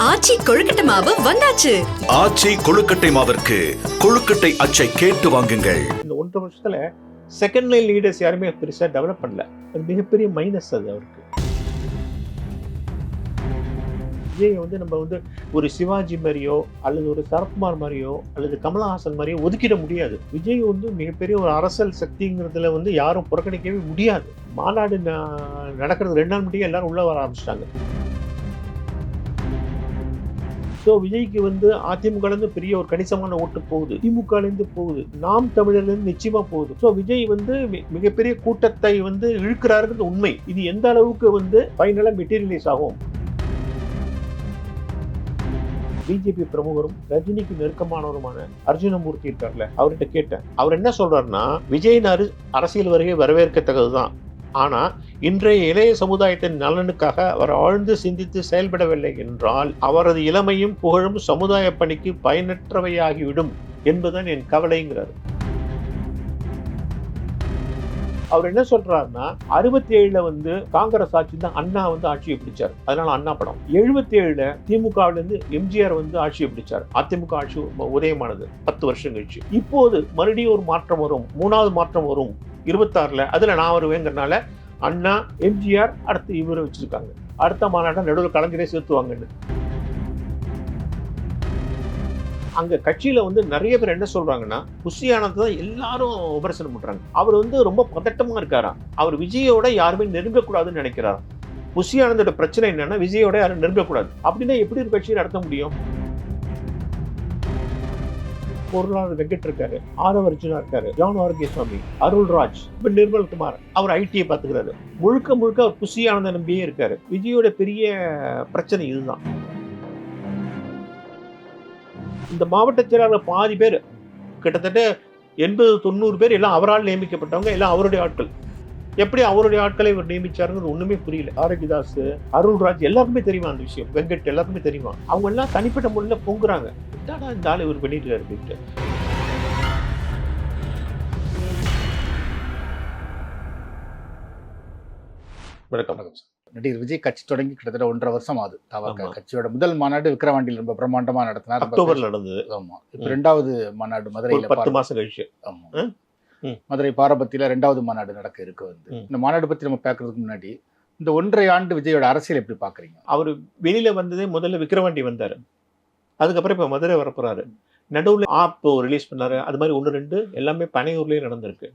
ஆச்சி கொழுக்கட்டை மாவு வந்தாச்சு. ஆச்சி கொழுக்கட்டை மாவிற்கு கொழுக்கட்டை அச்சை கேட்டு வாங்குங்கள். இந்த ஒன்றரை வருஷத்துல செகண்ட் லைன் லீடர்ஸ் யாருமே பெருசா டெவலப் பண்ணல. அது மிகப்பெரிய மைனஸ் அது அவருக்கு. விஜய் வந்து நம்ம வந்து ஒரு சிவாஜி மாதிரியோ அல்லது ஒரு சரத்குமார் மாதிரியோ அல்லது கமலஹாசன் மாதிரியோ ஒதுக்கிட முடியாது. விஜய் வந்து மிகப்பெரிய ஒரு அரசியல் சக்திங்கிறதுல வந்து யாரும் புறக்கணிக்கவே முடியாது. மாநாடு நடக்கிறது ரெண்டு நாள் முடியும் எல்லாரும் உள்ள வர ஆரம்பிச்சிட்டாங்க. ஸோ விஜய்க்கு வந்து அதிமுகலேருந்து பெரிய ஒரு கணிசமான ஓட்டு போகுது. திமுகலேருந்து போகுது. நாம் தமிழர்லேருந்து இருந்து போகுது. ஸோ விஜய் வந்து மிகப்பெரிய கூட்டத்தை வந்து இழுக்கிறாருங்கிறது உண்மை. இது எந்த அளவுக்கு வந்து ஃபைனலாக மெட்டீரியலைஸ் ஆகும்? பிஜேபி பிரமுகரும் ரஜினிக்கு நெருக்கமானவருமான அர்ஜுனமூர்த்தி இருக்கார்ல அவர்கிட்ட கேட்டேன். அவர் என்ன சொல்றாருன்னா விஜயின் அரசியல் வருகை வரவேற்கத்தக்கதுதான். ஆனால் இன்றைய இளைய சமுதாயத்தின் நலனுக்காக அவர் ஆழ்ந்து சிந்தித்து செயல்படவில்லை என்றால் அவரது இளமையும் புகழும் சமுதாய பணிக்கு பயனற்றவையாகிவிடும் என்பதுதான் என் கவலைங்கிறார். அவர் என்ன சொல்றாருன்னா அறுபத்தி ஏழுல வந்து காங்கிரஸ் ஆட்சி தான் அண்ணா வந்து ஆட்சியை பிடிச்சார். அதனால அண்ணா படம். எழுபத்தி ஏழுல திமுகவில இருந்து எம்ஜிஆர் வந்து ஆட்சியை பிடிச்சார். அதிமுக ஆட்சி உதயமானது. பத்து வருஷம் கழிச்சு. இப்போது மறுபடியும் ஒரு மாற்றம் வரும். மூணாவது மாற்றம் வரும். இருபத்தாறுல அதுல நான் வருவேங்கிறனால அண்ணா எம்ஜிஆர் அடுத்து இவரை வச்சிருக்காங்க. அடுத்த மாநாட்டம் நடுவில் கலைஞரே சேர்த்துவாங்கன்னு. அங்க கட்சியில வந்து நிறைய பேர் என்ன சொல்றாங்கன்னா புஷியானது தான் எல்லாரும் விமர்சனம் பண்ணுறாங்க அவர் வந்து ரொம்ப பதட்டமாக இருக்காராம் அவர் விஜயோட யாருமே நெருங்கக்கூடாதுன்னு நினைக்கிறாராம் புஷியானந்தோட பிரச்சனை என்னன்னா விஜயோட யாரும் நெருங்கக்கூடாது. அப்படின்னா எப்படி ஒரு கட்சியை நடத்த முடியும்? பொருளாளர் வெங்கட் இருக்காரு ஆதவ அர்ஜுனா இருக்காரு ஜான் ஆரோக்கியசாமி அருள்ராஜ் இப்ப நிர்மல்குமார் அவர் ஐடியை பாத்துக்கிறாரு முழுக்க முழுக்க அவர் குசியானந்த நம்பியே இருக்காரு. விஜயோட பெரிய பிரச்சனை இதுதான். இந்த மாவட்ட செயலாளர் பாதி பேர் கிட்டத்தட்ட எண்பது தொண்ணூறு பேர் எல்லாம் அவரால் நியமிக்கப்பட்டவங்க எல்லாம் அவருடைய ஆட்கள். எப்படி அவருடைய ஆட்களை இவர் நியமிச்சாருங்கிறது ஒண்ணுமே புரியல. ஆரோக்கியதாஸ் அருள்ராஜ் எல்லாருக்குமே தெரியுமா அந்த விஷயம்? வெங்கட் எல்லாருக்குமே தெரியுமா? அவங்க எல்லாம் தனிப்பட்ட முறையில பொங்குறாங்க. என்னடா இந்த ஆள் இவர் பண்ணிட்டு அப்படின்ட்டு. வணக்கம். நடிகர் விஜய் கட்சி தொடங்கி கிட்டத்தட்ட ஒன்றரை வருஷம் ஆகுது. தவக ஆமா. கட்சியோட முதல் மாநாடு விக்கிரவாண்டியில் ரொம்ப பிரம்மாண்டமா நடத்தினார். அக்டோபர்ல நடந்தது. ஆமா. இப்ப. ரெண்டாவது மாநாடு மதுரையில பத்து மாசம் கழிச்சு. ஆமா. மதுரை பாரபத்தியில ரெண்டாவது மாநாடு நடக்க இருக்கு வந்து. இந்த மாநாடு பத்தி நம்ம பார்க்கறதுக்கு முன்னாடி இந்த ஒன்றரை ஆண்டு விஜயோட அரசியல் எப்படி பாக்குறீங்க அவர் வெளியில வந்ததே முதல்ல விக்ரவாண்டி வந்தாரு. அதுக்கப்புறம் இப்ப மதுரை வரப்போறாரு. நடுவுல ஆப் ரிலீஸ் பண்ணாரு. அது மாதிரி ஒன்று ரெண்டு எல்லாமே பனையூர்லயே நடந்திருக்கு.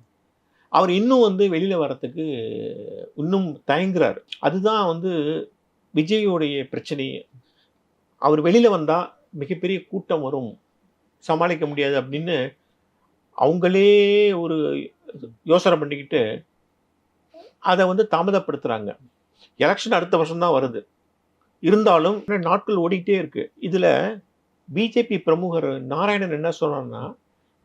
அவர் இன்னும் வந்து வெளியில வரத்துக்கு இன்னும் தயங்குறாரு. அதுதான் வந்து விஜயோடைய பிரச்சனையே அவர் வெளியில வந்தா மிகப்பெரிய கூட்டம் வரும். சமாளிக்க முடியாது அப்படின்னு அவங்களே ஒரு யோசனை பண்ணிக்கிட்டு அதை வந்து தாமதப்படுத்துகிறாங்க எலெக்ஷன் அடுத்த வருஷம் தான் வருது. இருந்தாலும் நாட்கள் ஓடிக்கிட்டே இருக்குது இதில் பிஜேபி பிரமுகர் நாராயணன் என்ன சொன்னார்னா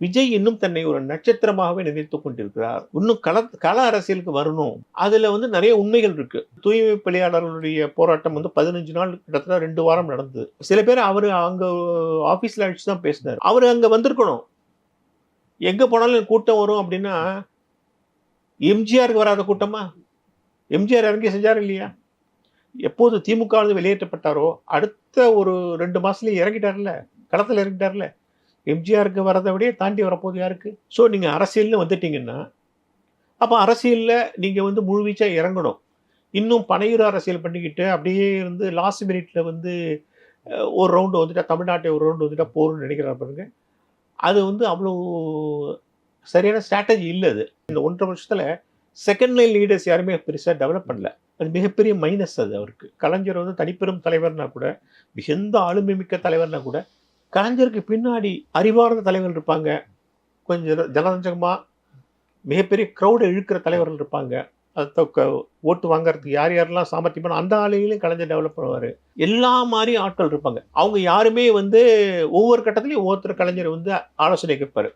விஜய் இன்னும் தன்னை ஒரு நட்சத்திரமாகவே நினைத்து கொண்டிருக்கிறார். இன்னும் கள கள அரசியலுக்கு வரணும். அதில் வந்து நிறைய உண்மைகள் இருக்கு. தூய்மை பணியாளர்களுடைய போராட்டம் வந்து பதினஞ்சு நாள் கிட்டத்தட்ட ரெண்டு வாரம் நடந்தது. சில பேர் அவர் அங்கே ஆஃபீஸில் அழைச்சி தான் பேசினார். அவர் அங்கே வந்திருக்கணும். எங்கே போனாலும் கூட்டம் வரும் அப்படின்னா எம்ஜிஆருக்கு வராத கூட்டமா? எம்ஜிஆர் இறங்கி செஞ்சார் இல்லையா? எப்போது திமுக வந்து வெளியேற்றப்பட்டாரோ அடுத்த ஒரு ரெண்டு மாதத்துலேயும் இறங்கிட்டார்ல களத்தில் இறங்கிட்டார்ல எம்ஜிஆருக்கு வரதை விட தாண்டி வரப்போது யாருக்கு? ஸோ நீங்கள் அரசியல்னு வந்துட்டீங்கன்னா அப்போ அரசியலில் நீங்கள் வந்து முழுவீச்சாக இறங்கணும். இன்னும் பனையூர் அரசியல் பண்ணிக்கிட்டு அப்படியே இருந்து லாஸ்ட் மினிட்ல வந்து ஒரு ரவுண்டு வந்துட்டா தமிழ்நாட்டை ஒரு ரவுண்டு வந்துட்டா போகணும்னு நினைக்கிறார் பாருங்கள் அது வந்து அவ்வளோ சரியான ஸ்ட்ராட்டஜி இல்லை அது. இந்த ஒன்றரை வருஷத்தில் செகண்ட் லைன் லீடர்ஸ் யாருமே பெருசாக டெவலப் பண்ணல. அது மிகப்பெரிய மைனஸ் அது அவருக்கு. கலைஞர் வந்து தனிப்பெரும் தலைவர்னா கூட மிகுந்த ஆளுமை மிக்க தலைவர்னா கூட கலைஞருக்கு பின்னாடி அறிவார்ந்த தலைவர்கள் இருப்பாங்க. கொஞ்சம் ஜனரஞ்சகமாக மிகப்பெரிய க்ரௌடை இழுக்கிற தலைவர்கள் இருப்பாங்க. ஓட்டு வாங்குறதுக்கு யார் யாரெல்லாம் சாமர்த்தியமான அந்த ஆளுகளையும் கலைஞர் டெவலப் பண்ணுவார். எல்லா மாதிரி ஆட்கள் இருப்பாங்க. அவங்க யாருமே வந்து ஒவ்வொரு கட்டத்துலையும் ஒவ்வொருத்தர் கலைஞர் வந்து ஆலோசனை கேட்பார்.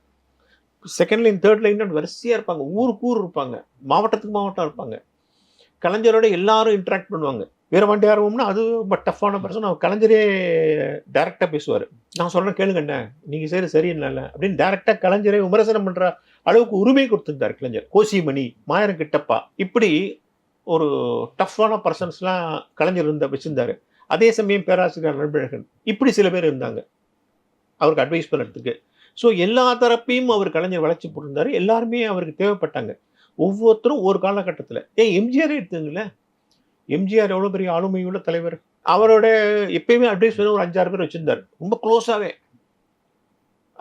செகண்ட் லைன் தேர்ட் லைன் வரிசையாக இருப்பாங்க. ஊருக்கு ஊர் இருப்பாங்க. மாவட்டத்துக்கு மாவட்டம் இருப்பாங்க. கலைஞரோட எல்லாரும் இன்ட்ராக்ட் பண்ணுவாங்க. வீரபாண்டி ஆர்வம்னா அது ரொம்ப டஃப்பான பர்சன் அவர் கலைஞரே டேரெக்டாக பேசுவார். நான் சொல்கிறேன் கேளுங்கண்ணே நீங்கள் சரி சரியில்லை அப்படின்னு டேரெக்டாக கலைஞரே விமர்சனம் பண்ணுற அளவுக்கு உரிமை கொடுத்துருந்தார் கலைஞர். கோசிமணி மாயரம் கிட்டப்பா. இப்படி ஒரு டஃப்பான பர்சன்ஸ்லாம் கலைஞர் இருந்த வச்சிருந்தாரு. அதே சமயம் பேராசிரியர் நண்பழகன் இப்படி சில பேர் இருந்தாங்க. அவருக்கு அட்வைஸ் பண்ணுறதுக்கு ஸோ எல்லா தரப்பையும் அவர் கலைஞர் வளர்ச்சி போட்டிருந்தாரு. எல்லாருமே அவருக்கு தேவைப்பட்டாங்க. ஒவ்வொருத்தரும் ஒரு காலகட்டத்தில். ஏன் எம்ஜிஆரே எடுத்துங்களேன் எம்ஜிஆர் எவ்வளோ பெரிய ஆளுமையுள்ள தலைவர்? அவரோட எப்பயுமே அட்வைஸ் பண்ண ஒரு அஞ்சாறு பேர் வச்சுருந்தார். ரொம்ப க்ளோஸாகவே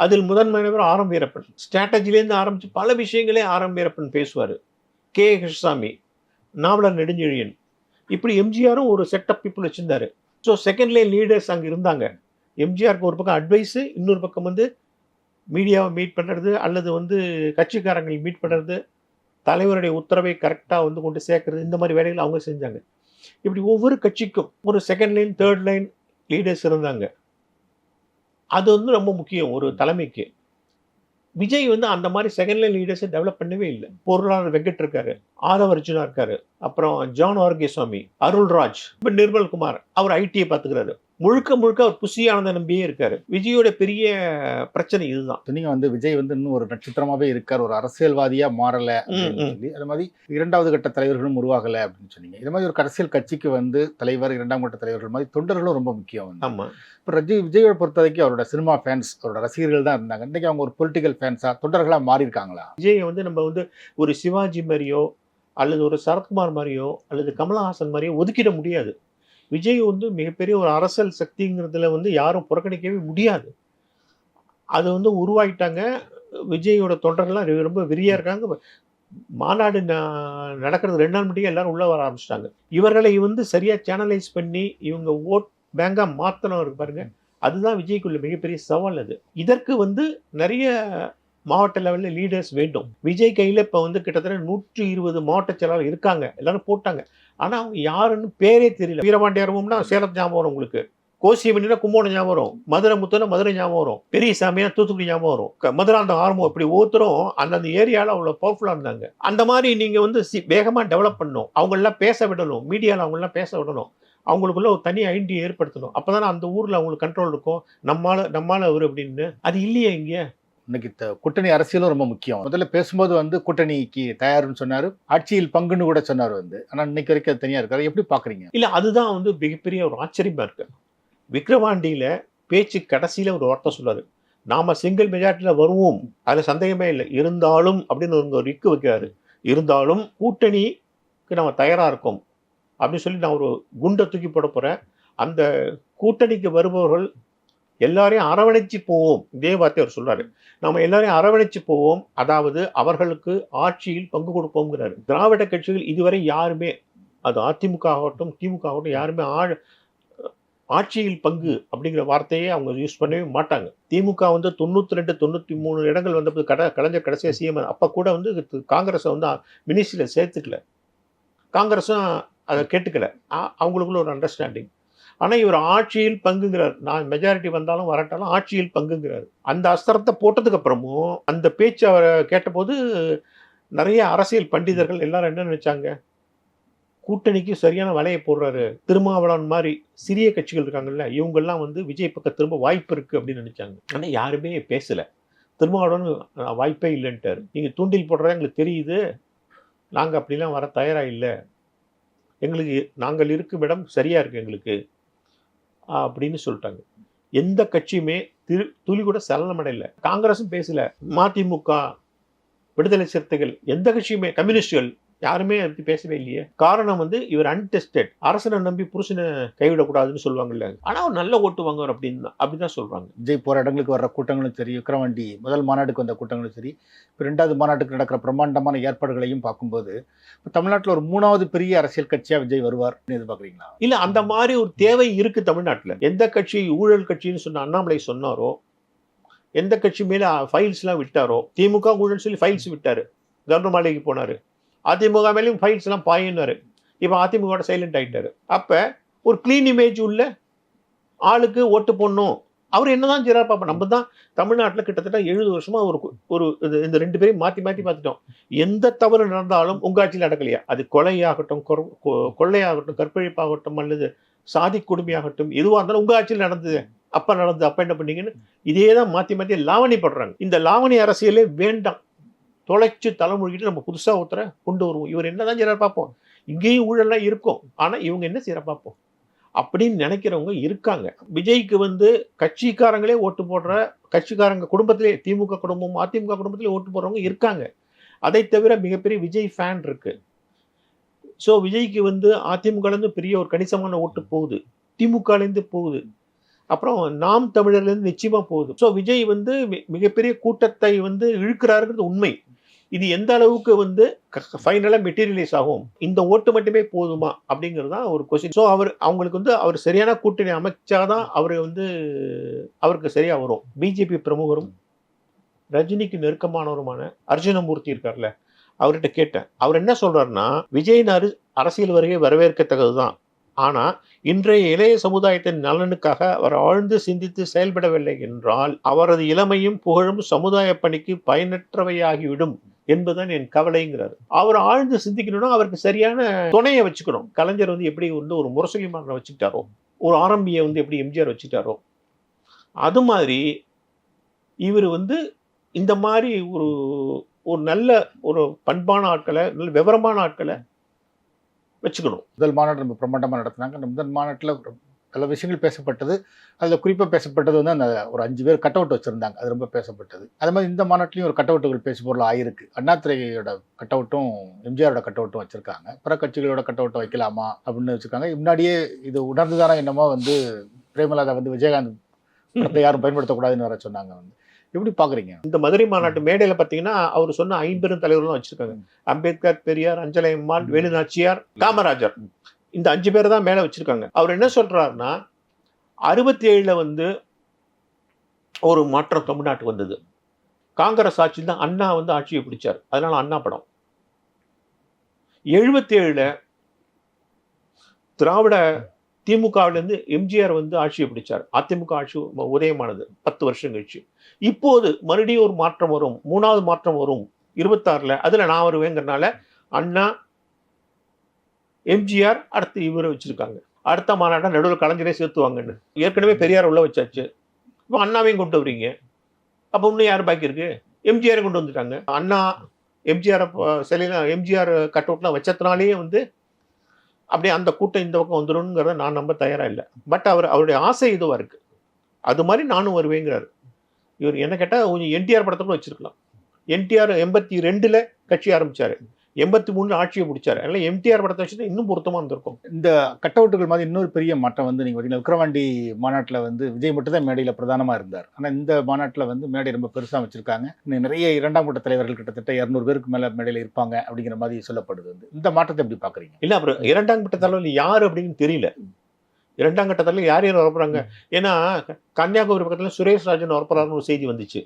அதில் முதன்மையானவர் ஆரம் வீரப்பன். ஸ்ட்ராட்டஜிலேருந்து ஆரம்பித்து பல விஷயங்களே ஆரம் வீரப்பன் பேசுவார். கே. கிருஷ்ணசாமி நாவலர் நெடுஞ்செழியன். இப்படி எம்ஜிஆரும் ஒரு செட்டப் பீப்புள் வச்சுருந்தார். ஸோ செகண்ட் லைன் லீடர்ஸ் அங்கே இருந்தாங்க. எம்ஜிஆருக்கு ஒரு பக்கம் அட்வைஸு இன்னொரு பக்கம் வந்து மீடியாவை மீட் பண்ணுறது அல்லது வந்து கட்சிக்காரங்களை மீட் பண்ணுறது தலைவருடைய உத்தரவை கரெக்டாக வந்து கொண்டு சேர்க்கறது இந்த மாதிரி வேலைகள் அவங்க செஞ்சாங்க. இப்படி ஒவ்வொரு கட்சிக்கும் ஒரு second line third line leaders இருந்தாங்க. அது வந்து ரொம்ப முக்கியம் ஒரு தலைமைக்கு. விஜய் வந்து அந்த மாதிரி செகண்ட் லைன் லீடர்ஸை டெவலப் பண்ணவே இல்லை. பொருளாளர் வெங்கட் இருக்காரு ஆதவ அர்ஜுனா இருக்காரு அப்புறம் ஜான் ஆர்கேசாமி அருள்ராஜ் இப்போ நிர்மல்குமார் அவர் ஐடியை பார்த்துக்கிறாரு. முழுக்க முழுக்க அவர் புஷியானந்த நம்பியே இருக்காரு. விஜயோட பெரிய பிரச்சனை இதுதான். நீங்க வந்து விஜய் வந்து இன்னும் ஒரு நட்சத்திரமாவே இருக்கார். ஒரு அரசியல்வாதியா மாறல. சொல்லி அது மாதிரி இரண்டாவது கட்ட தலைவர்களும் உருவாகல அப்படின்னு சொன்னீங்க. இது மாதிரி ஒரு அரசியல் கட்சிக்கு வந்து தலைவர் இரண்டாம் கட்ட தலைவர்கள் மாதிரி தொண்டர்களும் ரொம்ப முக்கியம் ஆமா. இப்போ ரஜி விஜயோட பொறுத்த வரைக்கும் அவரோட சினிமா ஃபேன்ஸ் அவரோட ரசிகர்கள் தான் இருந்தாங்க. இன்னைக்கு அவங்க ஒரு பொலிட்டிக்கல் ஃபேன்ஸா தொண்டர்களா மாறி இருக்காங்களா விஜயை வந்து நம்ம வந்து ஒரு சிவாஜி மாதிரியோ அல்லது ஒரு சரத்குமார் மாதிரியோ அல்லது கமலஹாசன் மாதிரியோ ஒதுக்கிட முடியாது. விஜய் வந்து மிகப்பெரிய ஒரு அரசியல் சக்திங்கிறதுல வந்து யாரும் புறக்கணிக்கவே முடியாது. அது வந்து உருவாகிட்டாங்க விஜயோட தொண்டர்கள்லாம் ரொம்ப- ரொம்ப இருக்காங்க. மாநாடு ந- நடக்கிறது ரெண்டு நாள் முடிய எல்லாரும் உள்ள வர ஆரம்பிச்சிட்டாங்க. இவர்களை வந்து சரியா சேனலைஸ் பண்ணி இவங்க ஓட் பேங்காக மாத்தணும் இருக்கு பாருங்க. அதுதான் விஜய்க்குள்ள மிகப்பெரிய சவால் அது. இதற்கு வந்து நிறைய மாவட்ட லெவலில் லீடர்ஸ் வேண்டும். விஜய் கையில் இப்போ வந்து கிட்டத்தட்ட நூற்றி இருபது மாவட்ட செயலாளர் இருக்காங்க. எல்லாரும் போட்டாங்க. ஆனால் அவங்க யாருன்னு பேரே தெரியல. வீரபாண்டியாரமும்னா சேலம் ஞாபகம் வரும் உங்களுக்கு. கோசியமணினா கும்போணம் ஞாபகம் வரும். மதுரை முத்துனா மதுரை ஞாபகம் வரும். பெரிய சாமியா தூத்துக்குடி ஞாபகம் வரும். க- ஆரம்பம் இப்படி ஒவ்வொருத்தரும் அந்தந்த ஏரியாவில் அவ்வளோ பவர்ஃபுல்லாக இருந்தாங்க. அந்த மாதிரி நீங்கள் வந்து சி வேகமாக டெவலப் பண்ணணும். அவங்களெல்லாம் பேச விடணும். மீடியாவில் அவங்களெல்லாம் பேச விடணும். அவங்களுக்குள்ள ஒரு தனி ஐடியை ஏற்படுத்தணும். அப்போ தானே அந்த ஊரில் அவங்களுக்கு கண்ட்ரோல் இருக்கும். நம்மளால் நம்மளால் அவர் அப்படின்னு. அது இல்லையே இங்கே. இன்னைக்கு கூட்டணி அரசியலும் ரொம்ப முக்கியம். முதல்ல பேசும்போது வந்து கூட்டணிக்கு தயார்னு சொன்னாரு. ஆட்சியில் பங்குன்னு கூட சொன்னார் வந்து. ஆனால் இன்னைக்கு வரைக்கும் அது தனியாக இருக்காரு. எப்படி பார்க்குறீங்க இல்லை அதுதான் வந்து மிகப்பெரிய ஒரு ஆச்சரியமாக இருக்கு. விக்ரவாண்டியில் பேச்சு கடைசியில் ஒரு வார்த்தை சொல்றாரு. நாம சிங்கிள் மெஜாரிட்டியில் வருவோம். அதில் சந்தேகமே இல்லை. இருந்தாலும் அப்படின்னு ஒரு ரிக்கு இக்கு வைக்கிறாரு. இருந்தாலும் கூட்டணிக்கு நம்ம தயாராக இருக்கோம். அப்படின்னு சொல்லி நான் ஒரு குண்டை தூக்கி போட போகிறேன் அந்த கூட்டணிக்கு வருபவர்கள் எல்லாரையும் அரவணைச்சு போவோம். இதே வார்த்தை அவர் சொல்றாரு. நம்ம எல்லாரையும் அரவணைச்சு போவோம். அதாவது அவர்களுக்கு ஆட்சியில் பங்கு கொடுப்போம்ங்கிறாரு. திராவிட கட்சிகள் இதுவரை யாருமே அது அதிமுக ஆகட்டும் திமுக ஆகட்டும் யாருமே ஆழ் ஆட்சியில் பங்கு அப்படிங்கிற வார்த்தையே அவங்க யூஸ் பண்ணவே மாட்டாங்க. திமுக வந்து தொண்ணூற்றி ரெண்டு தொண்ணூற்றி மூணு இடங்கள் வந்தபோது கட கலைஞர் கடைசியாக சிஎம் அப்போ கூட வந்து காங்கிரஸை வந்து மினிஸ்ட்ரியில் சேர்த்துக்கல. காங்கிரஸும் அதை கேட்டுக்கல. அவங்களுக்குள்ள ஒரு அண்டர்ஸ்டாண்டிங் ஆனால் இவர் ஆட்சியில் பங்குங்கிறார். நான் மெஜாரிட்டி வந்தாலும் வரட்டாலும் ஆட்சியில் பங்குங்கிறார். அந்த அஸ்திரத்தை போட்டதுக்கு அப்புறமும் அந்த பேச்சு அவரை கேட்டபோது நிறைய அரசியல் பண்டிதர்கள் எல்லாரும் என்ன நினைச்சாங்க? கூட்டணிக்கு சரியான வலையை போடுறாரு. திருமாவளவன் மாதிரி சிறிய கட்சிகள் இருக்காங்கல்ல இவங்கெல்லாம் வந்து விஜய் பக்கம் திரும்ப வாய்ப்பு இருக்குது அப்படின்னு நினைச்சாங்க. ஆனால் யாருமே பேசல. திருமாவளவன் வாய்ப்பே இல்லைன்ட்டார். நீங்கள் தூண்டில் போடுறதா எங்களுக்கு தெரியுது. நாங்கள் அப்படிலாம் வர தயாராக இல்லை. எங்களுக்கு நாங்கள் இருக்கும் இடம் சரியாக இருக்குது எங்களுக்கு. அப்படின்னு சொல்லிட்டாங்க. எந்த கட்சியுமே திரு துளி கூட சலனமடையல காங்கிரஸும் பேசல. மதிமுக விடுதலை சிறுத்தைகள் எந்த கட்சியுமே கம்யூனிஸ்டுகள் யாருமே அதை பேசவே இல்லையே. காரணம் வந்து இவர் அன்டெஸ்டட் அரசனை நம்பி புருஷனை கைவிடக்கூடாதுன்னு சொல்லுவாங்கல்ல. ஆனா அவர் நல்ல ஓட்டு வாங்குவார் அப்படின்னு தான் அப்படிதான் சொல்றாங்க. விஜய் போற இடங்களுக்கு வர்ற கூட்டங்களும் சரி விக்ரவாண்டி முதல் மாநாட்டுக்கு வந்த கூட்டங்களும் சரி இப்போ ரெண்டாவது மாநாட்டுக்கு நடக்கிற பிரம்மாண்டமான ஏற்பாடுகளையும் பார்க்கும்போது இப்போ தமிழ்நாட்டில் ஒரு மூணாவது பெரிய அரசியல் கட்சியா விஜய் வருவார் எதிர்பார்க்குறீங்களா? இல்ல அந்த மாதிரி ஒரு தேவை இருக்கு தமிழ்நாட்டுல. எந்த கட்சி ஊழல் கட்சின்னு சொன்ன அண்ணாமலை சொன்னாரோ எந்த கட்சி மேல ஃபைல்ஸ் எல்லாம் விட்டாரோ திமுக ஊழல் சொல்லி ஃபைல்ஸ் விட்டாரு. கவர்னர் மாளிகைக்கு போனாரு. அதிமுக மேலேயும் ஃபைல்ஸ்லாம் பாயினார். இப்போ அதிமுகவோட சைலண்ட் ஆகிட்டார் அப்போ ஒரு க்ளீன் இமேஜ் உள்ள ஆளுக்கு ஓட்டு போடணும். அவர் என்ன தான் செய்கிறார் பார்ப்போம் நம்ம தான் தமிழ்நாட்டில் கிட்டத்தட்ட எழுபது வருஷமாக ஒரு ஒரு இது- இந்த ரெண்டு பேரையும் மாற்றி மாற்றி பார்த்துட்டோம். எந்த தவறு நடந்தாலும் உங்கள் ஆட்சியில் நடக்கலையா? அது கொலையாகட்டும் கொ- கொள்ளையாகட்டும் கற்பழிப்பாகட்டும் அல்லது சாதி கொடுமையாகட்டும் எதுவாக இருந்தாலும் உங்கள் ஆட்சியில் நடந்தது. அப்போ நடந்தது. அப்போ என்ன பண்ணீங்கன்னு இதே தான் மாற்றி மாற்றி லாவணி படுறாங்க. இந்த லாவணி அரசியலே வேண்டாம். தொலைச்சு தலைமொழிகிட்டு நம்ம புதுசாக ஒருத்தரை கொண்டு வருவோம். இவர் என்ன தான் செய்யறாரு பார்ப்போம். இங்கேயும் ஊழல்லாம் இருக்கும். ஆனால் இவங்க என்ன செய்கிற பார்ப்போம். அப்படின்னு நினைக்கிறவங்க இருக்காங்க. விஜய்க்கு வந்து கட்சிக்காரங்களே ஓட்டு போடுற கட்சிக்காரங்க குடும்பத்திலே திமுக குடும்பம் அதிமுக குடும்பத்திலே ஓட்டு போடுறவங்க இருக்காங்க. அதை தவிர மிகப்பெரிய விஜய் ஃபேன் இருக்குது ஸோ விஜய்க்கு வந்து அதிமுகலேருந்து பெரிய ஒரு கணிசமான ஓட்டு போகுது. திமுகலேருந்து போகுது. அப்புறம் நாம் தமிழர்லேருந்து நிச்சயமாக போகுது ஸோ விஜய் வந்து மிகப்பெரிய கூட்டத்தை வந்து இழுக்கிறாருங்கிறது உண்மை. இது எந்த அளவுக்கு வந்து ஃபைனலாக மெட்டீரியலைஸ் ஆகும்? இந்த ஓட்டு மட்டுமே போதுமா? அப்படிங்கிறது தான் ஒரு கொஸ்டின் ஸோ அவர் அவங்களுக்கு வந்து அவர் சரியான கூட்டணி அமைச்சாதான் அவர் வந்து அவருக்கு சரியாக வரும். பிஜேபி பிரமுகரும் ரஜினிக்கு நெருக்கமானவருமான அர்ஜுனமூர்த்தி இருக்கார்ல அவர்கிட்ட கேட்டேன். அவர் என்ன சொல்றாருன்னா விஜயின் அரு அரசியல் வருகை வரவேற்கத்தக்கதுதான். ஆனா இன்றைய இளைய சமுதாயத்தின் நலனுக்காக அவர் ஆழ்ந்து சிந்தித்து செயல்படவில்லை என்றால் அவரது இளமையும் புகழும் சமுதாய பணிக்கு பயனற்றவையாகிவிடும் என்பதுதான் என் கவலைங்கிறார். அவர் ஆழ்ந்து சிந்திக்கணும்னா அவருக்கு சரியான துணையை வச்சுக்கணும். கலைஞர் வந்து எப்படி வந்து ஒரு முரசொலிமாரனை வச்சுக்கிட்டாரோ ஒரு ஆரம்பியை வந்து எப்படி எம்ஜிஆர் வச்சுக்கிட்டாரோ அது மாதிரி இவர் வந்து இந்த மாதிரி ஒரு ஒரு நல்ல ஒரு பண்பான ஆட்களை நல்ல விவரமான ஆட்களை வச்சுக்கணும். முதல் மாநாடு ரொம்ப பிரம்மாண்டமாக நடத்தினாங்க. அந்த முதல் மாநாட்டில் பல விஷயங்கள் பேசப்பட்டது. அதில் குறிப்பாக பேசப்பட்டது வந்து அந்த ஒரு அஞ்சு பேர் கட் அவுட் வச்சுருந்தாங்க. அது ரொம்ப பேசப்பட்டது. அது மாதிரி இந்த மாநாட்டிலையும் ஒரு கட் அவுட்டுகள் பேசு பொருள் ஆயிருக்கு. அண்ணாத்துறையோட கட் அவுட்டும் எம்ஜிஆரோட கட் அவுட்டும் வச்சுருக்காங்க. பிற கட்சிகளோட கட் அவுட்டை வைக்கலாமா அப்படின்னு வச்சுருக்காங்க. முன்னாடியே இது உணர்ந்து தானே என்னமோ வந்து பிரேமலாதா வந்து விஜயகாந்த் படத்தை யாரும் பயன்படுத்தக்கூடாதுன்னு வர சொன்னாங்க வந்து. எப்படி பார்க்குறீங்க இந்த மதுரை மாநாட்டு மேடையில பாத்தீங்கன்னா அவர் சொன்ன ஐம்பெரும் தலைவர்களும் வச்சிருக்காங்க. அம்பேத்கர் பெரியார் அஞ்சலை அம்மாள் வேலுநாச்சியார் காமராஜர். இந்த அஞ்சு பேர் தான் மேல வச்சிருக்காங்க. அவர் என்ன சொல்றாருன்னா அறுபத்தி ஏழுல வந்து ஒரு மாற்றம் தமிழ்நாட்டுக்கு வந்தது. காங்கிரஸ் ஆட்சியில் தான் அண்ணா வந்து ஆட்சியை பிடிச்சார். அதனால அண்ணா படம். எழுபத்தி ஏழுல திராவிட திமுகவிலேருந்து எம்ஜிஆர் வந்து ஆட்சியை பிடிச்சார். அதிமுக ஆட்சி உதயமானது. பத்து வருஷம் கழிச்சு. இப்போது மறுபடியும் ஒரு மாற்றம் வரும். மூணாவது மாற்றம் வரும். இருபத்தாறில். அதில் நான் வருவேங்கிறனால அண்ணா எம்ஜிஆர் அடுத்து இவரை வச்சிருக்காங்க. அடுத்த மாநாட்டம் நடுவில் கலைஞரே சேர்த்துவாங்கன்னு ஏற்கனவே பெரியார் உள்ளே வச்சாச்சு. இப்போ அண்ணாவையும் கொண்டு வரீங்க. அப்போ இன்னும் யார் பாக்கி இருக்கு? எம்ஜிஆரை கொண்டு வந்துட்டாங்க. அண்ணா எம்ஜிஆர் சிலையில எம்ஜிஆர் கட் அவுட்லாம் வச்சதுனாலேயே வந்து அப்படியே அந்த கூட்டம் இந்த பக்கம் வந்துடும்ங்கிறத நான் நம்ப தயாரா இல்லை. பட் அவர் அவருடைய ஆசை இதுவாக இருக்கு. அது மாதிரி நானும் வருவேங்கிறாரு. இவர் என்ன கேட்டால் கொஞ்சம் என்டிஆர் படத்தை கூட வச்சிருக்கலாம். என்டிஆர் எண்பத்தி ரெண்டில் கட்சி ஆரம்பிச்சாரு. எண்பத்தி மூணுல ஆட்சியை பிடிச்சாரு அதனால எம்டிஆர் படத்தை வச்சுட்டு இன்னும் பொருத்தமா இருந்திருக்கும். இந்த கட் அவுட்டுகள் மாதிரி இன்னொரு பெரிய மாற்றம் வந்து நீங்கள் பார்த்தீங்கன்னா விக்ரவாண்டி மாநாட்டில் வந்து விஜய் மட்டும் தான் மேடையில் பிரதானமாக இருந்தார். ஆனால் இந்த மாநாட்டில் வந்து மேடை ரொம்ப பெருசாக வச்சிருக்காங்க. இன்னும் நிறைய இரண்டாம் கட்ட தலைவர்கள் கிட்டத்தட்ட இரநூறு பேருக்கு மேலே மேடையில் இருப்பாங்க அப்படிங்கிற மாதிரி சொல்லப்படுது வந்து. இந்த மாற்றத்தை எப்படி பார்க்குறீங்க? இல்ல அப்புறம் இரண்டாம் கட்ட தலைவர் யார் அப்படின்னு தெரியல. இரண்டாம் கட்ட தலைவர் யார் யார் வரப்போறாங்க? ஏன்னா கன்னியாகுமரி பக்கத்துல சுரேஷ் ராஜன் வரப்போறாருன்னு ஒரு செய்தி வந்துச்சு.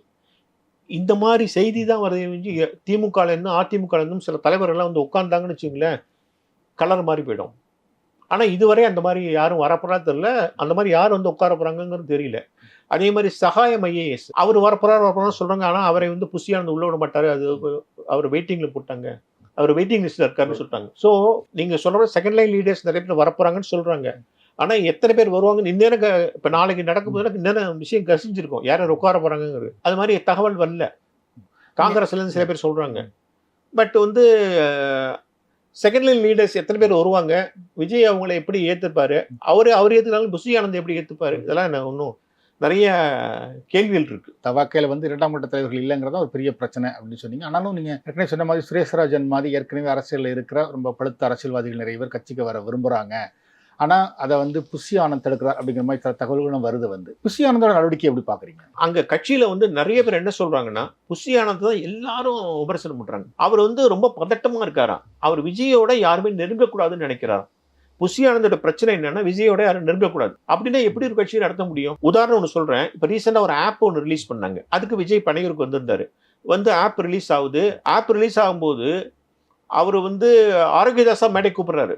இந்த மாதிரி செய்தி தான் வருது. ஒழிஞ்சு திமுக இருந்தும் அதிமுக இருந்தும் சில தலைவர்கள்லாம் வந்து உட்கார்ந்தாங்கன்னு வச்சுங்களேன் கலர் மாறி போயிடும். ஆனால் இதுவரை அந்த மாதிரி யாரும் வரப்போறா தெரியல. அந்த மாதிரி யார் வந்து உட்கார போகிறாங்கங்கிறது தெரியல. அதே மாதிரி சகாயம் ஐஏஎஸ். அவர் வரப்போறாரு வரப்போறான்னு சொல்கிறாங்க ஆனால் அவரை வந்து புசியானது உள்ள விட மாட்டார். அது அவர் வெயிட்டிங்கில் போட்டாங்க. அவர் வெயிட்டிங் லிஸ்ட்டில் இருக்காருன்னு சொல்லிட்டாங்க. ஸோ நீங்கள் சொல்கிற செகண்ட் லைன் லீடர்ஸ் நிறைய பேர் வரப்போகிறாங்கன்னு சொல்கிறாங்க ஆனால் எத்தனை பேர் வருவாங்கன்னு இந்நேரம் இப்போ நாளைக்கு நடக்கும் போது இந்நேரம் விஷயம் கசிஞ்சிருக்கும். யார் யார் உட்கார போகிறாங்கிறது அது மாதிரி தகவல் வரல. காங்கிரஸ்லேருந்து சில பேர் சொல்கிறாங்க பட் வந்து செகண்ட் லைன் லீடர்ஸ் எத்தனை பேர் வருவாங்க? விஜய் அவங்கள எப்படி ஏற்றுப்பார் அவர் அவர் ஏற்றுனாலும் புஷி ஆனந்த் எப்படி ஏற்றுப்பார் இதெல்லாம் என்ன இன்னும் நிறைய கேள்விகள் இருக்குது தவாக்கையில் வந்து இரண்டாம் கட்ட தலைவர்கள் இல்லைங்கிறதா ஒரு பெரிய பிரச்சனை அப்படின்னு சொன்னீங்க. ஆனாலும் நீங்கள் ஏற்கனவே சொன்ன மாதிரி சுரேஷ்ராஜன் மாதிரி ஏற்கனவே அரசியலில் இருக்கிற ரொம்ப பழுத்த அரசியல்வாதிகள் நிறைய பேர் கட்சிக்கு வர விரும்புகிறாங்க ஆனால் அதை வந்து புஷி ஆனந்த் தடுக்கிறார் அப்படிங்கிற மாதிரி தகவல்களும் வருது வந்து. புஷி ஆனந்தோட நடவடிக்கை எப்படி பார்க்குறீங்க அங்கே கட்சியில் வந்து நிறைய பேர் என்ன சொல்கிறாங்கன்னா புஷி ஆனந்த் தான் எல்லாரும் விமர்சனம் பண்ணுறாங்க அவர் வந்து ரொம்ப பதட்டமாக இருக்காராம் அவர் விஜயோட யாருமே நெருங்கக்கூடாதுன்னு நினைக்கிறாராம் புஷி ஆனந்தோட பிரச்சனை என்னன்னா விஜயோட யாரும் நெருங்கக்கூடாது. அப்படின்னா எப்படி ஒரு கட்சியை நடத்த முடியும்? உதாரணம் ஒன்று சொல்கிறேன் இப்போ ரீசெண்டாக ஒரு ஆப் ஒன்று ரிலீஸ் பண்ணாங்க. அதுக்கு விஜய் பனையூருக்கு வந்திருந்தாரு. வந்து ஆப் ரிலீஸ் ஆகுது. ஆப் ரிலீஸ் ஆகும்போது அவர் வந்து ஆரோக்கியதாசா மேடை கூப்பிட்றாரு.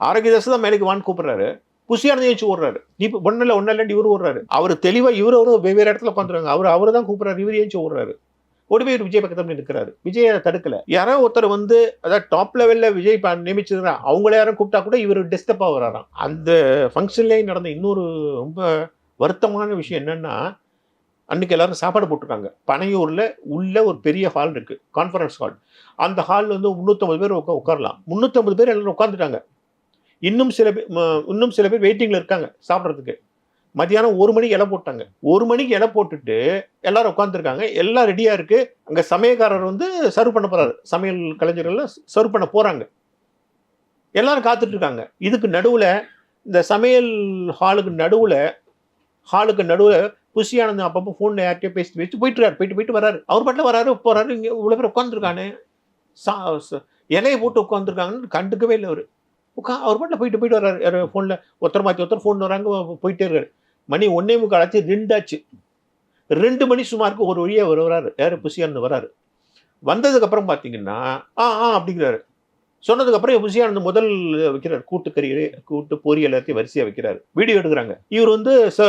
ஆரோக்கியதாஸ் தான் மேடைக்கு வான்னு கூப்பிடுறாரு. புசியானதை வச்சு ஓடுறாரு. நீ இப்போ ஒன்றில் ஒன்றும் இல்லாட்டி இவரு ஓடுறாரு. அவர் தெளிவாக இவரு அவரும் வெவ்வேறு இடத்துல உட்காந்துருவாங்க அவர் அவர் தான் கூப்பிடுறாரு. இவர் ஏஞ்சி ஓடுறாரு. ஓடி போய் விஜய் பக்கத்தில் நிற்கிறாரு விஜய் அதை தடுக்கல. யாரோ ஒருத்தர் வந்து அதாவது டாப் லெவலில் விஜய் ப- நியமிச்சிருந்தா அவங்கள யாரும் கூப்பிட்டா கூட இவர் டிஸ்டப்பாக வராராம் அந்த ஃபங்க்ஷன்லேயே நடந்த இன்னொரு ரொம்ப வருத்தமான விஷயம் என்னன்னா அன்றைக்கி எல்லாரும் சாப்பாடு போட்டிருக்காங்க. பனையூரில் உள்ள ஒரு பெரிய ஹால் இருக்குது கான்ஃபரன்ஸ் ஹால் அந்த ஹாலில் வந்து முந்நூற்றம்பது பேர் உட்கா உட்காரலாம். முந்நூற்றம்பது பேர் எல்லாரும் உட்காந்துட்டாங்க இன்னும் சில பேர் இன்னும் சில பேர் வெயிட்டிங்கில் இருக்காங்க சாப்பிட்றதுக்கு. மத்தியானம் ஒரு மணிக்கு இலை போட்டாங்க. ஒரு மணிக்கு இலை போட்டுட்டு எல்லாரும் உட்காந்துருக்காங்க எல்லாம் ரெடியாக இருக்கு. அங்கே சமயக்காரர் வந்து சர்வ் பண்ண போறாரு. சமையல் கலைஞர்கள்லாம் சர்வ் பண்ண போறாங்க. எல்லாரும் காத்துட்டு இருக்காங்க. இதுக்கு நடுவில் இந்த சமையல் ஹாலுக்கு நடுவில் ஹாலுக்கு நடுவில் புஷி அப்பப்போ ஃபோனில் யார்கிட்டயோ பேசிட்டு வச்சு போயிட்டுருக்காரு. போயிட்டு போயிட்டு வராரு அவர் பாட்டில் வராரு போறாரு. இங்கே இவ்வளோ பேர் உட்காந்துருக்கானு சா இலையை போட்டு உட்காந்துருக்காங்கன்னு கண்டுக்கவே இல்லை அவர். உட்கா அவர் பாட்டில் போயிட்டு போயிட்டு வர்றாரு. யார் ஃபோனில் ஒருத்தர் மாற்றி ஒருத்தர் ஃபோன் வராங்க போயிட்டே இருக்காரு. மணி ஒன்னே முக்கால் ஆச்சு ரெண்டாச்சு. ரெண்டு மணி சுமாருக்கு ஒரு வழியாக அவர் யார் புசியானந்து வராரு. வந்ததுக்கப்புறம் பார்த்தீங்கன்னா ஆ ஆ அப்படிங்கிறாரு. சொன்னதுக்கப்புறம் புசியானந்து முதல் வைக்கிறார். கூட்டுக்கறி கூட்டு பொரியல் எல்லாத்தையும் வரிசையாக வைக்கிறாரு. வீடியோ எடுக்கிறாங்க. இவர் வந்து ச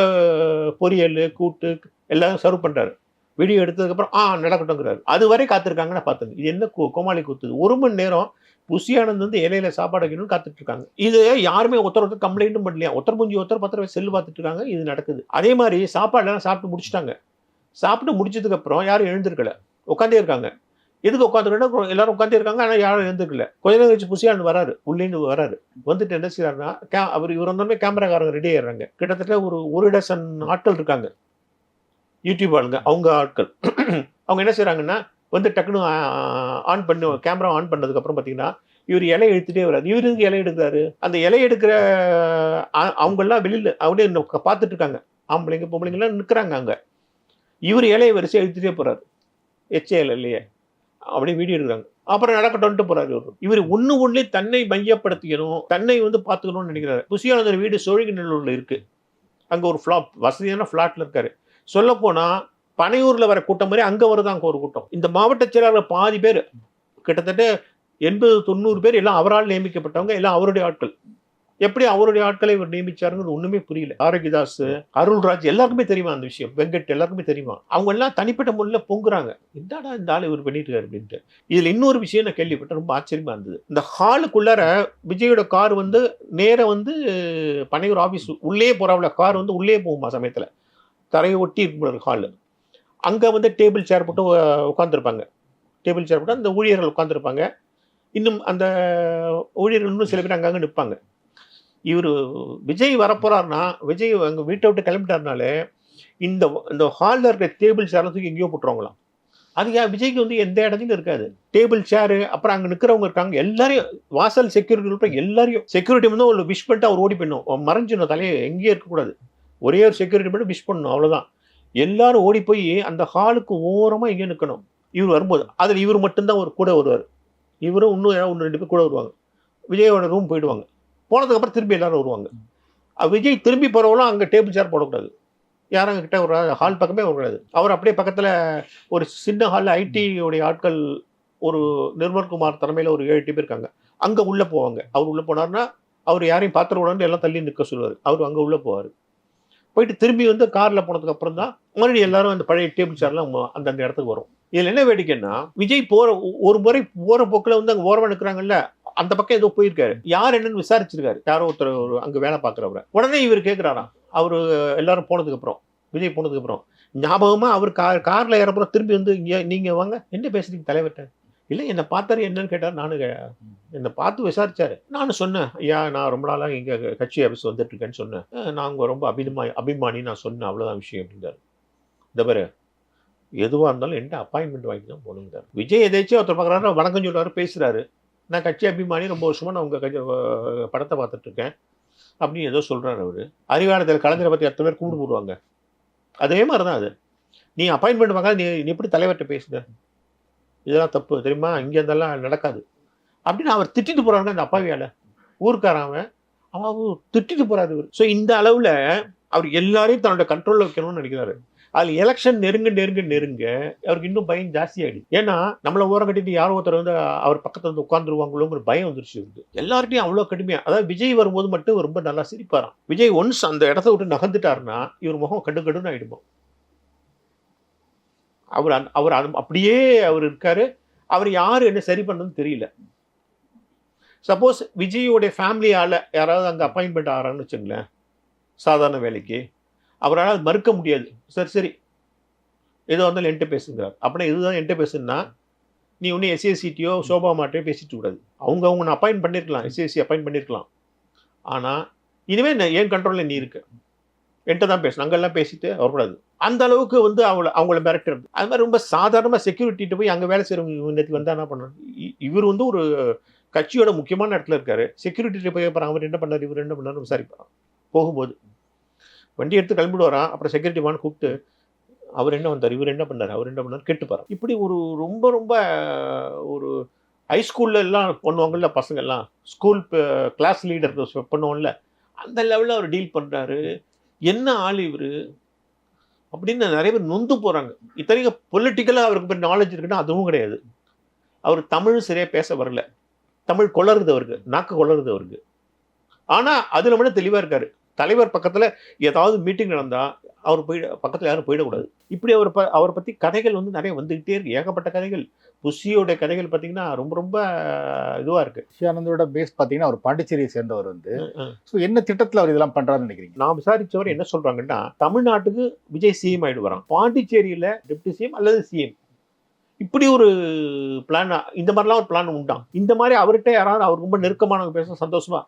பொரியல் கூட்டு எல்லாம் சர்வ் பண்ணுறாரு வீடியோ எடுத்ததுக்கப்புறம் ஆ நடக்கட்டும்ங்கிறாரு. அது வரை காத்திருக்காங்கன்னு பார்த்துங்க இது என்ன கோமாளி கூத்துது ஒரு மணி நேரம் புஷியானந்த் வந்து இலையில சாப்பாடு வைக்கணும்னு காத்துட்டு இருக்காங்க இது யாருமே ஒருத்தர் ஒருத்தர் கம்ப்ளைண்ட்டும் பண்ணலையா? ஒருத்தர் புஞ்சி ஒருத்தர் பத்திர செல்லு பார்த்துட்டு இருக்காங்க இது நடக்குது. அதே மாதிரி சாப்பாடுலாம் சாப்பிட்டு முடிச்சிட்டாங்க. சாப்பிட்டு முடிச்சதுக்கு அப்புறம் யாரும் எழுந்திருக்கல. உட்காந்தே இருக்காங்க. எதுக்கு உட்காந்துருக்கா எல்லாரும் உட்காந்தே இருக்காங்க. ஆனால் யாரும் எழுந்திருக்கல. கொஞ்ச நேரம் கழிச்சு புஷியானந்த் வராரு. உள்ளேன்னு வராரு. வந்துட்டு என்ன செய்யறாருன்னா கே அவர் இவர் வந்தோடனே கேமராக்காரங்க ரெடி ஆயிடுறாங்க. கிட்டத்தட்ட ஒரு ஒரு டசன் ஆட்கள் இருக்காங்க. யூடியூப் ஆளுங்க. அவங்க ஆட்கள். அவங்க என்ன செய்யறாங்கன்னா வந்து டக்குன்னு ஆன் பண்ணு கேமரா ஆன் பண்ணதுக்கப்புறம் பார்த்தீங்கன்னா இவர் இலை எடுத்துகிட்டே வராது இவர் இங்கே இலை எடுக்கிறாரு? அந்த இலை எடுக்கிற அவங்கெல்லாம் வெளியில் அப்படியே இன்னும் பார்த்துட்டு இருக்காங்க ஆம்பளைங்க பொம்பளைங்கெல்லாம் நிற்கிறாங்க அங்கே. இவர் இலையை வரிசையாக எடுத்துட்டே போகிறாரு எச்ஏஎல் இல்லையே. அப்படியே வீடியோ எடுக்கிறாங்க. அப்புறம் நடக்கட்டும்ட்டு போறாரு இவர். இவர் ஒண்ணு தன்னை மையப்படுத்திக்கணும் தன்னை வந்து பார்த்துக்கணும்னு நினைக்கிறாரு. புசியானந்தர் வீடு சோழிங்கநல்லூர்ல இருக்கு. அங்கே ஒரு ஃப்ளாப் வசதியான ஃப்ளாட்டில் இருக்காரு. சொல்லப்போனால் பனையூரில் வர கூட்டம் மாதிரி அங்கே வருது ஒரு கூட்டம். இந்த மாவட்ட செயலாளர் பாதி பேர் கிட்டத்தட்ட எண்பது தொண்ணூறு பேர் எல்லாம் அவரால் நியமிக்கப்பட்டவங்க எல்லாம் அவருடைய ஆட்கள். எப்படி அவருடைய ஆட்களை இவர் நியமிச்சாருங்கிறது ஒன்றுமே புரியல. ஆரோக்கியதாஸ் அருள்ராஜ் எல்லாருக்குமே தெரியுமா அந்த விஷயம்? வெங்கட் எல்லாருக்குமே தெரியுமா? அவங்க எல்லாம் தனிப்பட்ட முறையில் பொங்குறாங்க. என்னடா இந்த ஆள் இவர் பண்ணிட்டு இருக்காரு அப்படின்ட்டு. இதில் இன்னொரு விஷயம் நான் கேள்விப்பட்டேன் ரொம்ப ஆச்சரியமா இருந்தது. இந்த ஹாலுக்குள்ளார விஜயோட கார் வந்து நேராக வந்து பனையூர் ஆஃபீஸ் உள்ளே போறாப்புல கார் வந்து உள்ளே போகுமா சமயத்தில்? தரையை ஒட்டி இருக்கிற ஹாலு. அங்கே வந்து டேபிள் சேர் போட்டு உட்காந்துருப்பாங்க டேபிள் சேர் போட்டு அந்த ஊழியர்கள் உட்காந்துருப்பாங்க இன்னும் அந்த ஊழியர்கள் இன்னும் சில பேர் அங்கங்கே நிற்பாங்க. இவர் விஜய் வரப்போறாருன்னா விஜய் அங்கே வீட்டை விட்டு கிளம்பிட்டாருனாலே இந்த இந்த ஹாலில் இருக்கிற டேபிள் சேர்லாம் தூக்கி எங்கேயோ போட்டுருவாங்களாம். அது ஏன்? விஜய்க்கு வந்து எந்த இடத்துலையும் இருக்காது. டேபிள் சேரு அப்புறம் அங்கே நிற்கிறவங்க இருக்காங்க. எல்லாரையும் வாசல் செக்யூரிட்டி உட்பட எல்லாரையும் செக்யூரிட்டி வந்து ஒரு விஷ் பண்ணிட்டு அவர் ஓடி போயிடணும். மறைஞ்சிடணும் தலையை எங்கேயே இருக்கக்கூடாது. ஒரே ஒரு செக்யூரிட்டி மட்டும் விஷ் பண்ணணும் அவ்வளோதான் எல்லாரும் ஓடி போய் அந்த ஹாலுக்கு ஓரமாக எங்கே நிற்கணும் இவர் வரும்போது. அதில் இவர் மட்டும்தான் ஒரு கூட வருவார். இவரும் இன்னும் ஒன்று ரெண்டு பேர் கூட வருவாங்க. விஜயோட ரூம் போயிடுவாங்க. போனதுக்கப்புறம் திரும்பி எல்லாரும் வருவாங்க. விஜய் திரும்பி போகிறவங்களும் அங்கே டேபிள் சேர் போடக்கூடாது. யாரும் அங்க கிட்ட ஒரு ஹால் பக்கமே வரக்கூடாது அவர் அப்படியே பக்கத்தில் ஒரு சின்ன ஹாலில் ஐடியுடைய ஆட்கள் ஒரு நிர்மல்குமார் தலைமையில் ஒரு ஏழு பேர் இருக்காங்க. அங்கே உள்ளே போவாங்க. அவர் உள்ளே போனார்னா அவர் யாரையும் பாத்திர உடனே எல்லாம் தள்ளி நிற்க சொல்லுவார். அவர் அங்கே உள்ளே போவார். போயிட்டு திரும்பி வந்து காரில் போனதுக்கு அப்புறம் தான் மறுபடியும் எல்லாரும் அந்த பழைய டேபிள் சேர்லாம் அந்தந்த இடத்துக்கு வரும். இதில் என்ன வேடிக்கைன்னா விஜய் போகிற ஒரு முறை போகிற போக்கில் வந்து அங்கே ஓரமாக நிற்கிறாங்கல்ல அந்த பக்கம் ஏதோ போயிருக்காரு. யார் என்னன்னு விசாரிச்சிருக்காரு. யாரோ ஒருத்தர் ஒரு அங்கே வேலை பார்க்குறவரை. உடனே இவர் கேட்குறாராம் அவர் எல்லாரும் போனதுக்கப்புறம் விஜய் போனதுக்கப்புறம் ஞாபகமாக அவர் கார் காரில் ஏறப்புறம் திரும்பி வந்து இங்கே நீங்கள் வாங்க. என்ன பேசுகிறீங்க தலைவர்கிட்ட? இல்லை என்னை பார்த்தாரு. என்னன்னு கேட்டார். நானும் என்னை பார்த்து விசாரிச்சாரு. நானும் சொன்னேன். ஐயா நான் ரொம்ப நாளாக இங்கே கட்சி ஆஃபீஸ் வந்துட்டு இருக்கேன்னு சொன்னேன். நான் உங்க ரொம்ப அபிமா அபிமானி நான் சொன்னேன். அவ்வளோதான் விஷயம் அப்படின்னாரு இந்த பாரு. எதுவாக இருந்தாலும் என்கிட்ட அப்பாயின்மெண்ட் வாங்கி தான் போகணுங்கிறார் விஜய் எதாச்சும் ஒருத்தர் பார்க்குறாரு வணக்கம் சொல்லுவார் பேசுகிறாரு நான் கட்சி அபிமானி ரொம்ப வருஷமாக நான் உங்கள் கட்சி படத்தை பார்த்துட்ருக்கேன் அப்படின்னு ஏதோ சொல்கிறார் அவர். அறிவாளத்தில் கலைஞரை பற்றி அத்தனை பேர் கூப்பிட்டு போடுவாங்க. அதே மாதிரி தான் அது. நீ அப்பாயின்மெண்ட் வாங்க நீ எப்படி தலைவர்கிட்ட பேசுங்க இதெல்லாம் தப்பு தெரியுமா? இங்கே இருந்தெல்லாம் நடக்காது. அப்படின்னு அவர் திட்டிட்டு போகிறாங்க அந்த அப்பாவியால. ஊருக்காரன் அவன். அவன் அவர் திட்டிட்டு போகிறாரு இவர். ஸோ இந்த அளவில் அவர் எல்லாரையும் தன்னோட கண்ட்ரோலில் வைக்கணும்னு நினைக்கிறாரு. அதில் எலெக்ஷன் நெருங்க நெருங்க நெருங்க அவருக்கு இன்னும் பயம் ஜாஸ்தியாகிடுது ஏன்னா நம்மளை ஓரம் கட்டிட்டு யாரோ ஒருத்தர் வந்து அவர் பக்கத்தில் வந்து உட்காந்துருவாங்களோங்கிற பயம் வந்துருச்சு இருந்து எல்லார்ட்டையும் அவ்வளோ கடுமையாக அதாவது விஜய் வரும்போது மட்டும் ரொம்ப நல்லா சிரிப்பாராம். விஜய் ஒன்ஸ் அந்த இடத்த விட்டு நகர்ந்துட்டாருன்னா இவர் முகம் கடு கடுன்னு ஆயிடுமா? அவர் அந் அவர் அது- அப்படியே அவர் இருக்காரு. அவர் யார் என்ன சரி பண்ணணும்னு தெரியல. சப்போஸ் விஜயோடைய ஃபேமிலியால் யாராவது அங்கே அப்பாயின்மெண்ட் ஆகிறான்னு வச்சுங்களேன் சாதாரண வேலைக்கு. அவரால் அது மறுக்க முடியாது. சரி சரி. ஏதோ இருந்தாலும் என்கிட்ட பேசுங்கிறார். அப்படின்னா இதுதான் என்கிட்ட பேசுன்னா நீ ஒன்றும் எஸ்ஏசிட்டியோ சோபா மாட்டையோ பேசிட்டு கூடாது அவங்க அவங்க அப்பாயின்ட் பண்ணியிருக்கலாம் எஸ்ஏசி அப்பாயின்ட் பண்ணியிருக்கலாம் ஆனால் இனிமேல் என்ன என் கண்ட்ரோலில் நீ இருக்க. என்கிட்ட தான் பேசணும். அங்கெல்லாம் பேசிட்டு வரக்கூடாது. அந்த அளவுக்கு வந்து அவங்கள அவங்கள மிரட்டுறது. அது மாதிரி ரொம்ப சாதாரணமாக செக்யூரிட்டிட்டு போய் அங்கே வேலை செய்கிறவங்க நேற்று வந்தால் என்ன பண்ணணும்? இ- இவர் வந்து ஒரு கட்சியோட முக்கியமான இடத்துல இருக்காரு. செக்யூரிட்டிட்டு போய் அப்புறம் அவர் என்ன பண்ணார்? இவர் என்ன பண்ணார் விசாரிப்பார் போகும்போது வண்டி எடுத்து கிளம்பிட்டு வரான் அப்புறம் செக்யூரிட்டி வான்னு கூப்பிட்டு அவர் என்ன வந்தார்? இவர் என்ன பண்ணார்? அவர் என்ன பண்ணார் கேட்டுப்பாராம் இப்படி ஒரு ரொம்ப ரொம்ப ஒரு ஹைஸ்கூலில் எல்லாம் பண்ணுவாங்கள்ல பசங்கள்லாம். ஸ்கூல் கிளாஸ் லீடர் பண்ணுவோம்ல. அந்த லெவலில் அவர் டீல் பண்ணுறாரு என்ன ஆள் இவர்? அப்படின்னு நிறைய பேர் நொந்து போகிறாங்க இத்தனைக்கும் பொலிட்டிக்கலாக அவருக்கு பேர் நாலேஜ் இருக்குன்னா அதுவும் கிடையாது. அவர் தமிழும் சரியாக பேச வரல. தமிழ் கொளருது அவருக்கு. நாக்கு கொளருது அவருக்கு. ஆனால் அதில் மட்டும் தெளிவாக இருக்காரு. தலைவர் பக்கத்தில் ஏதாவது மீட்டிங் நடந்தால் அவர் போயிட பக்கத்தில் யாரும் போயிடக்கூடாது. இப்படி அவர் ப அவரை பற்றி கதைகள் வந்து நிறைய வந்துக்கிட்டே இருக்கு. ஏகப்பட்ட கதைகள். புஷியோட கதைகள் பார்த்தீங்கன்னா ரொம்ப ரொம்ப இதுவாக இருக்கு. நித்யானந்தோட பேஸ் பார்த்தீங்கன்னா அவர் பாண்டிச்சேரியை சேர்ந்தவர் வந்து. ஸோ என்ன திட்டத்தில் அவர் இதெல்லாம் பண்றாருன்னு நினைக்கிறீங்க? நான் விசாரிச்சவர் என்ன சொல்றாங்கன்னா தமிழ்நாட்டுக்கு விஜய் சிஎம் ஆயிடுவாராம். பாண்டிச்சேரியில டெப்டி சிஎம் அல்லது சிஎம் இப்படி ஒரு பிளான் இந்த மாதிரிலாம் ஒரு பிளான் உண்டாம். இந்த மாதிரி அவர்கிட்ட யாராவது அவர் ரொம்ப நெருக்கமானவங்க பேச சந்தோஷமா?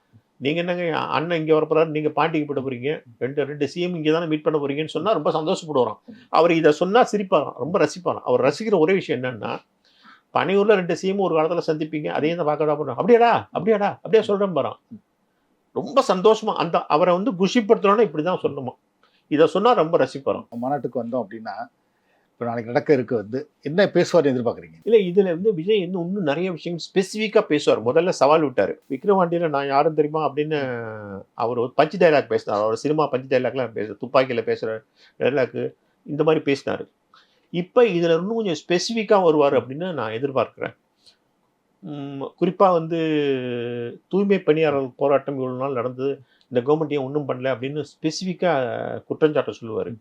நீங்கள் என்னங்க அண்ணன் இங்கே வரப்போறாரு நீங்கள் பாண்டிக்கு போட போகிறீங்க ரெண்டு ரெண்டு சிஎம் இங்கே தானே மீட் பண்ண போகிறீங்கன்னு சொன்னால் ரொம்ப சந்தோஷப்படுவாராம். அவர் இதை சொன்னால் சிரிப்பாராம் ரொம்ப ரசிப்பாராம். அவர் ரசிக்கிற ஒரே விஷயம் என்னென்னா பனையூரில் ரெண்டு சிஎம் ஒரு காலத்தில் சந்திப்பீங்க அதையும் தான் பார்க்க தான் அப்படியாடா அப்படியாடா அப்படியே சொல்கிறேன் பாரான் ரொம்ப சந்தோஷமாக அந்த அவரை வந்து குஷிப்படுத்தணும்னா இப்படிதான் சொல்லணுமா. இதை சொன்னால் ரொம்ப ரசிப்பாராம். மாநாட்டுக்கு வந்தோம் அப்படின்னா இப்போ நாளைக்கு நடக்க இருக்கு வந்து என்ன பேசுவார் எதிர்பார்க்குறீங்க? இல்லை இதில் வந்து விஜய் இன்னும் இன்னும் நிறைய விஷயங்கள் ஸ்பெசிஃபிக்காக பேசுவார். முதல்ல சவால் விட்டார். விக்ரவாண்டியில் நான் யாரும் தெரியுமா அப்படின்னு அவர் ஒரு பஞ்சு டைலாக் பேசினார். அவர் சினிமா பஞ்சு டைலாக்லாம் பேச துப்பாக்கியில் பேசுகிற டைலாக்கு இந்த மாதிரி பேசினார். இப்போ இதில் இன்னும் கொஞ்சம் ஸ்பெசிஃபிக்காக வருவார் அப்படின்னு நான் எதிர்பார்க்குறேன். குறிப்பாக வந்து தூய்மை பணியாளர் போராட்டம் இவ்வளோ நாள் நடந்தது. இந்த கவர்மெண்ட் ஏன் ஒன்றும் பண்ணல அப்படின்னு ஸ்பெசிஃபிக்காக குற்றஞ்சாட்ட சொல்லுவார்.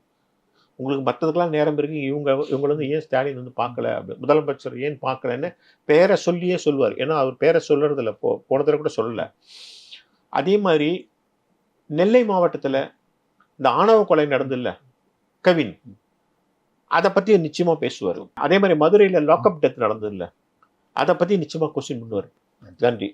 உங்களுக்கு மற்றதுக்கெல்லாம் நேரம் இருக்கு இவங்க இவங்களை வந்து ஏன் ஸ்டாலின் வந்து பார்க்கல? அப்படி முதலமைச்சர் ஏன் பார்க்கலன்னு பேரை சொல்லியே சொல்லுவார். ஏன்னா அவர் பேரை சொல்கிறதில்ல போ போன தடவை கூட சொல்லலை. அதே மாதிரி நெல்லை மாவட்டத்தில் இந்த ஆணவ கொலை நடந்துல்ல? கவின். அதை பற்றி நிச்சயமாக பேசுவார். அதே மாதிரி மதுரையில் லாக்அப் டெத் நடந்ததில்ல அதை பற்றி நிச்சயமாக கொஸ்டின் பண்ணுவார். நன்றி.